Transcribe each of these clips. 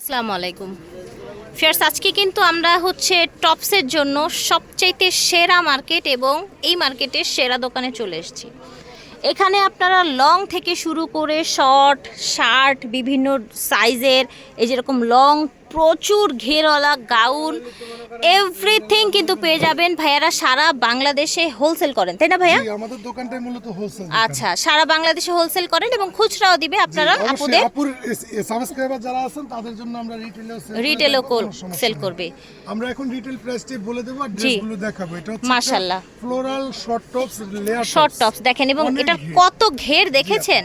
আসসালামু আলাইকুম। ফিয়ার্স, আজকে কিন্তু আমরা হচ্ছে টপসের জন্য সবচাইতে সেরা মার্কেট এবং এই মার্কেটের সেরা দোকানে চলে এসেছি। এখানে আপনারা লং থেকে শুরু করে শর্ট, শার্ট, বিভিন্ন সাইজের, এই যেরকম লং প্রচুর ঘেরওয়ালা গাউন এভরিথিং কিন্তু পেয়ে যাবেন। ভাইয়ারা সারা বাংলাদেশে হোলসেল করেন তাই না ভাইয়া? আমাদের দোকানটাই মূলত হোলসেল আচ্ছা সারা বাংলাদেশে হোলসেল করেন এবং খুচরাও দিবে আপনারা আপুদের। সাবস্ক্রাইবার যারা আছেন তাদের জন্য আমরা রিটেলও সেল করবে। আমরা এখন রিটেল প্রাইসটি বলে দেবো আর। ড্রেসগুলো দেখাবো। এটা হচ্ছে মাশাআল্লাহ। Floral short tops layer short tops দেখেন এবং এটা কত ঘের দেখেছেন?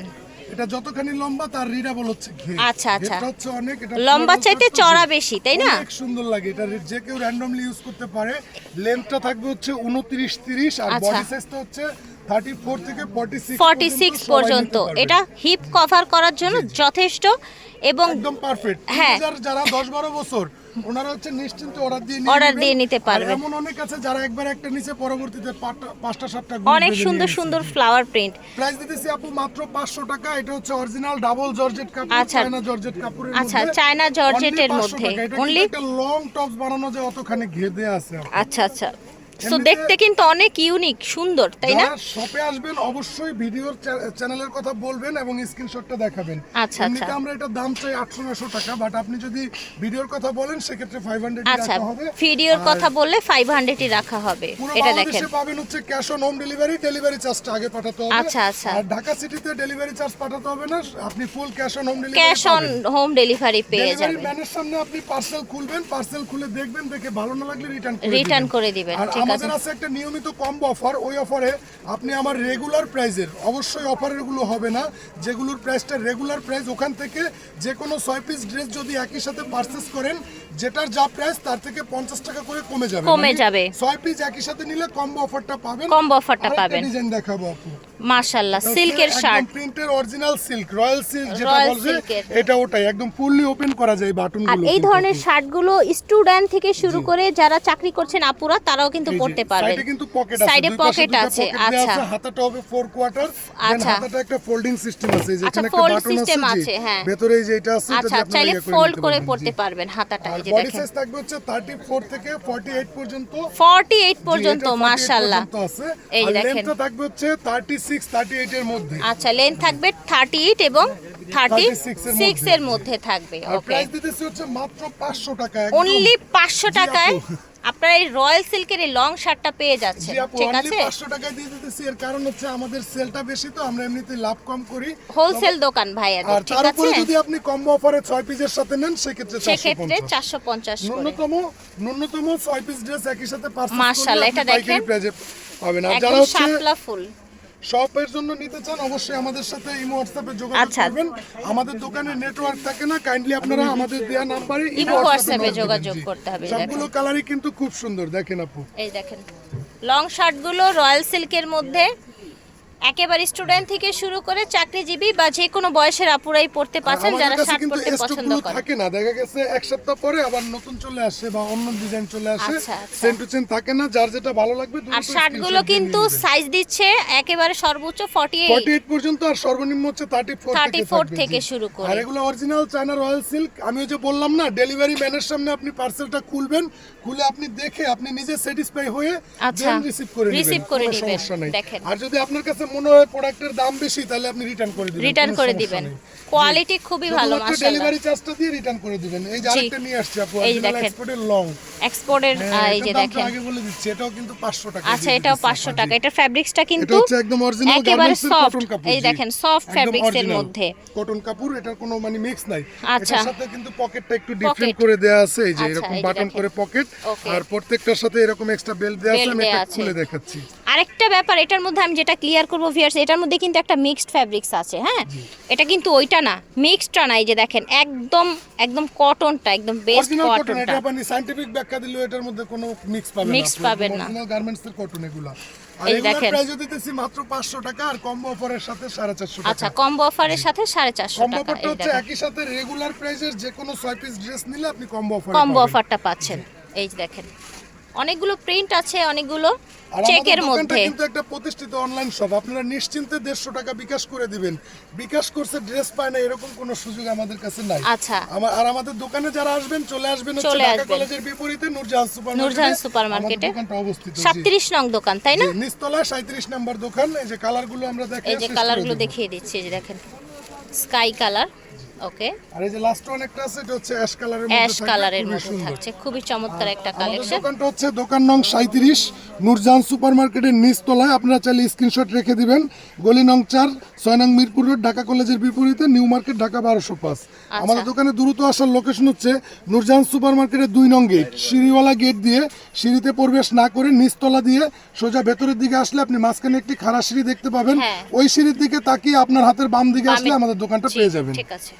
এটা যতখানি লম্বা তার রিডাবল হচ্ছে ঘের আচ্ছা, আচ্ছা। এটা হচ্ছে অনেক এটা লম্বা চাইতে চড়া বেশি, তাই না? অনেক সুন্দর লাগে এটা যে কেউ র্যান্ডমলি ইউজ করতে পারে লেন্থটা থাকবে হচ্ছে 29 30 আর আচ্ছা। বডি সাইজটা হচ্ছে 34 থেকে 46 ফর্টি সিক্স পর্যন্ত। এটা হিপ কভার করার জন্য যথেষ্ট এবং একদম পারফেক্ট হ্যাঁ। যারা 10 12 বছর ওনারা হচ্ছে নিশ্চিন্তে অর্ডার দিয়ে নেবেন। দিয়ে নিতে আর পারবেন। এমন অনেক আছে যারা একবার একটা নিচে পরবর্তীতে পাঁচটা- সাতটা অনেক সুন্দর সুন্দর ফ্লাওয়ার প্রিন্ট প্রাইস দিতেছি আপু মাত্র 500 টাকা। এটা হচ্ছে অরিজিনাল ডাবল জর্জেট কাপড় আচ্ছা। চায়না জর্জেট কাপড়ের আচ্ছা, চায়না জর্জেটের মধ্যে। কিন্তু একটা লং টপস বানানো যায় অতখানি ঘের দেয়া আছে আচ্ছা আচ্ছা। এমনিতে- দেখতে কিন্তু অনেক ইউনিক সুন্দর তাই না? শপে আসবেন অবশ্যই ভিডিওর চ্যানেলের কথা বলবেন এবং স্ক্রিনশটটা দেখাবেন। আচ্ছা, আচ্ছা। আমরা এটা দাম চাই 800 900 টাকা বাট আপনি যদি ভিডিওর কথা বলেন সেক্ষেত্রে 500 আচ্ছা রাখা হবে। ভিডিওর কথা বললে ফাইভ হান্ড্রেডই রাখা হবে। এটা দেখেন। পাবেন হচ্ছে cash on home delivery delivery চার্জটা আগে পাঠাতে হবে। আচ্ছা, আচ্ছা। আর ঢাকা সিটিতে ডেলিভারি চার্জ পাঠাতে হবে না আপনি full cash on home delivery cash on home delivery পেয়ে ডেলিভারি যাবেন। ম্যানের সামনে আপনি পার্সেল খুলবেন পার্সেল খুলে দেখবেন দেখে ভালো না লাগলে রিটার্ন রিটার্ন করে দিবেন ঠিক আছে আমাদের আছে। একটা নিয়মিত কম্বো অফার ওই অফারে আপনি আমার রেগুলার প্রাইজের অবশ্যই অফারেরগুলো হবে না যেগুলোর প্রাইসটা রেগুলার প্রাইস ওখান থেকে যে কোনো ছয় পিস ড্রেস যদি একই সাথে পারচেস করেন যেটার যা প্রাইস তার থেকে পঞ্চাশ টাকা করে কমে যাবে। কমে মানে যাবে। ছয় পিস একই সাথে নিলে কম্বো অফারটা পাবেন। কম্বো অফারটা পাবেন। ডিজাইন দেখাবো আপু। মাশাল্লাহ সিল্কের শার্ট প্রিন্টের অরিজিনাল সিল্ক রয়্যাল সিল্ক যেটা বলছে এটা ওটাই একদম ফুললি ওপেন করা যায় বাটন আর এই ধরনের শার্টগুলো স্টুডেন্ট থেকে শুরু করে যারা চাকরি করছেন আপুরা তারাও কিন্তু পড়তে পারবেন। সাইডে কিন্তু পকেট আছে সাইডে পকেট আছে আচ্ছা। হাতাটা হবে ফোর কোয়ার্টার আচ্ছা। হাতাটা একটা ফোল্ডিং সিস্টেম আছে যেখানে আচ্ছা, একটা বাটন আছে হ্যাঁ। ভেতরে এই যে এটা আছে আচ্ছা চাইলে ফোল্ড করে পড়তে পারবেন হাতাটা এই যে বডি সাইজ থাকবে হচ্ছে 34 থেকে 48 পর্যন্ত। 48 পর্যন্ত এটা 48 মাশাআল্লাহ। এই দেখেন। থাকবে হচ্ছে 36 38 এর মধ্যে। আচ্ছা লেন্থ থাকবে 38 এবং 36 এর মধ্যে। থাকবে আর ওকে প্রাইস দিতেছি হচ্ছে মাত্র 500 টাকা অনলি 500 টাকায় আপু। আপনারা এই রয়্যাল সিল্কের এই লং শার্টটা পেয়ে যাচ্ছেন ঠিক আছে? 500 টাকায় দিয়ে দিতেছি। এর কারণ হচ্ছে আমাদের সেলটা বেশি তো আমরা এমনিতে লাভ কম করি। হোলসেল দোকান ভাইয়াদের আর ঠিক আছে উপরে যদি আপনি কম্বো অফারে 6 পিসের সাথে নেন সেক্ষেত্রে সেক্ষেত্রে 450 চারশো পঞ্চাশ করে। ন্যূনতম ন্যূনতম 6 পিস ড্রেস একই সাথে পারচেজ মাশাআল্লাহ, এটা দেখেন। পাবেন। আর যারা হচ্ছে শাপলা ফুল। শপের জন্য নিতে চান অবশ্যই আমাদের সাথে ইমো হোয়াটসঅ্যাপে যোগাযোগ আচ্ছা। করবেন। আমাদের দোকানে নেটওয়ার্ক থাকে না কাইন্ডলি আপনারা আমাদের দেয়া নাম্বারে ইমো হোয়াটসঅ্যাপে যোগাযোগ করতে হবে, সবগুলো কালারই কিন্তু খুব সুন্দর দেখেন আপু। এই দেখেন। লং শার্টগুলো রয়্যাল সিল্কের মধ্যে। একেবারে স্টুডেন্ট থেকে শুরু করে চাকরিজীবী বা যে কোনো বয়সের আপুরাই পড়তে আমাদের যারা শার্ট পরতে পছন্দ করেন। থাকে না। দেখা গেছে এক সপ্তাহ পরে আবার নতুন চলে আসে বা অন্য ডিজাইন চলে আসে। আচ্ছা, আচ্ছা। সেম টু সেম থাকে না। যার যেটা ভালো লাগবে আর শার্টগুলো কিন্তু সাইজ দিচ্ছে একেবারে সর্বোচ্চ 48 48 পর্যন্ত আর সর্বনিম্ন হচ্ছে 34 থেকে 34 থেকে শুরু করে। আর এগুলো অরিজিনাল চায়না রয়্যাল সিল্ক আমি ওই যে বললাম না ডেলিভারি ম্যানের সামনে আপনি পার্সেলটা খুলবেন। খুলে আপনি দেখে আপনি নিজে স্যাটিসফাই হয়ে আচ্ছা, দেন রিসিভ করে নেবেন। receive করে নিবেন, দেখেন। আর যদি আপনার কাছে মনে হয় প্রোডাক্টের দাম বেশি তাহলে আপনি রিটার্ন করে দিবেন রিটার্ন করে দিবেন। কোয়ালিটি খুবই ভালো মাশাআল্লাহ। ডেলিভারি চার্জটা দিয়ে রিটার্ন করে দিবেন। এই যে আরেকটা নিয়ে আসছে আপু এই দেখেন। এক্সপোর্টের লং এক্সপোর্টের এই যে দেখেন। আগে বলে দিচ্ছি এটাও কিন্তু 500 টাকা আচ্ছা এটাও 500 টাকা। জি। এটার ফ্যাব্রিক্সটা কিন্তু এটা একদম অরিজিনাল কটন কাপড় এই দেখেন সফট ফ্যাব্রিক্সের original। মধ্যে। কটন কাপড় এটার কোনো মানে মিক্স নাই। আচ্ছা। এটার সাথে কিন্তু পকেটটা একটু ডিফারেন্ট করে দেয়া আছে এই যে আচ্ছা, এরকম বাটন করে পকেট আর প্রত্যেকটার সাথে এরকম এক্সট্রা বেল্ট দেয়া আছে আমি এটা খুলে দেখাচ্ছি। আরেকটা ব্যাপার এটার মধ্যে আমি যেটা ক্লিয়ার করব ভিয়ার্স এটার মধ্যে কিন্তু একটা মিক্সড ফ্যাব্রিক্স আছে হ্যাঁ? এটা কিন্তু ওইটা না মিক্সডটা না এই যে দেখেন একদম একদম কটনটা একদম বেস্ট কটন কটনটা এটা আপনি সাইন্টিফিক ব্যাখ্যা দিলেও এটার মধ্যে কোনো মিক্স পাবেন Mixed পাবেন না। অরিজিনাল গার্মেন্টস এর কটন এগুলা। এই দেখেন। প্রাইস দিতেছি মাত্র 500 টাকা আর কম্বো অফারের সাথে 450 টাকা। আচ্ছা টাকা কম্বো অফারের সাথে সাড়ে চারশো কম্বো টাকা অফারটা হচ্ছে একই সাথে রেগুলার প্রাইসের যে কোনো 6 পিস ড্রেস নিলে আপনি কম্বো অফার কম্বো অফারটা পাচ্ছেন। এই দেখেন। অনেকগুলো প্রিন্ট আছে অনেকগুলো চেকের মধ্যে। কিন্তু একটা প্রতিষ্ঠিত অনলাইন শপ আপনারা নিশ্চিন্তে দেড়শো টাকা বিকাশ করে দিবেন। বিকাশ করছে ড্রেস পায় না এরকম কোনো সুযোগ আমাদের কাছে নাই। আচ্ছা। আমার আর আমাদের দোকানে যারা আসবেন চলে আসবেন হচ্ছে চলে ঢাকা কলেজের বিপরীতে নূরজাহান সুপার নূরজাহান সুপার মার্কেটে অবস্থিত জি। সাতত্রিশ নং দোকান তাই না? নিস্তলা নিচতলা নম্বর দোকান। এই যে কালারগুলো আমরা দেখে এই যে কালারগুলো দেখিয়ে দিচ্ছি এই যে দেখেন। Sky colour okay. আর এই যে লাস্ট ওয়ান একটা আছে এটা হচ্ছে অ্যাশ কালারের মধ্যে অ্যাশ কালারের মধ্যে। থাকছে খুবই চমৎকার একটা কালেকশন দোকানটা হচ্ছে দোকান নং সাঁত্রিশ নূরজাহান সুপার মার্কেটের নিচতলায়। আপনারা চাইলে স্ক্রিনশট রেখে দিবেন। গলি নং চার ছয় নং মিরপুর রোড ঢাকা কলেজের বিপরীতে নিউ মার্কেট ঢাকা বারোশো পাঁচ। আচ্ছা। আমাদের দোকানে দ্রুত আসার লোকেশন হচ্ছে নূরজাহান সুপার মার্কেটের দুই নং গেট সিঁড়িওয়ালা গেট দিয়ে সিঁড়িতে প্রবেশ না করে নিচতলা দিয়ে সোজা ভেতরের দিকে আসলে আপনি মাঝখানে একটি খাড়া সিঁড়ি দেখতে পাবেন। হ্যাঁ। ওই সিঁড়ির দিকে তাকিয়ে আপনার হাতের বাম দিকে আসলে আমাদের দোকানটা পেয়ে যাবেন। ঠিক আছে।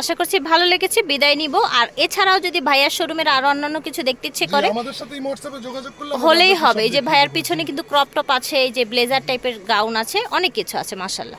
আশা করছি ভালো লেগেছে বিদায় নিব। আর এছাড়াও যদি ভাইয়ার শোরুমের আরও অন্যান্য কিছু দেখতে ইচ্ছে করে আমাদের সাথে এই হোয়াটসঅ্যাপে যোগাযোগ করলে হলেই হবে। এই যে ভাইয়ার পিছনে কিন্তু ক্রপ টপ আছে এই যে ব্লেজার টাইপের গাউন আছে অনেক কিছু আছে মাসাল্লাহ